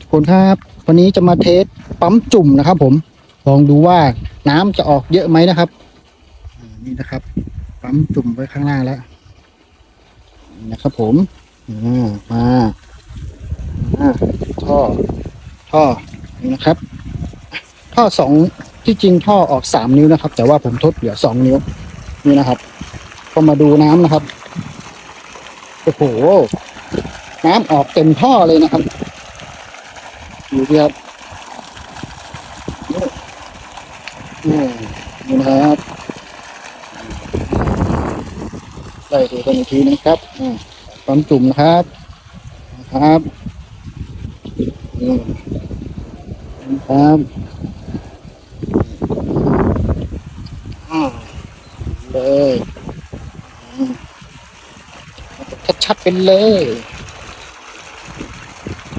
ทุกคนครับ วันนี้จะมาเทสปั๊มจุ่มนะครับ ผม ลองดูว่าน้ำจะออกเยอะไหมนะครับ นี่นะครับ ปั๊มจุ่มไว้ข้างล่างแล้วนะครับ ผมมาท่อ ท่อนี่นะครับ ท่อสองที่จริงท่อออกสามนิ้วนะครับ แต่ว่าผมทดเหลือสองนิ้ว นี่นะครับ ก็มาดูน้ำนะครับโอ้โหน้ำออกเต็มท่อเลยนะครับ ดูสิครับนี่นี่นะครับไล่ดูกันอีกทีนะครับอ่าความจุ่มนะครับนะครับนี่นะครับอ่าเลยชัดๆเป็นเลย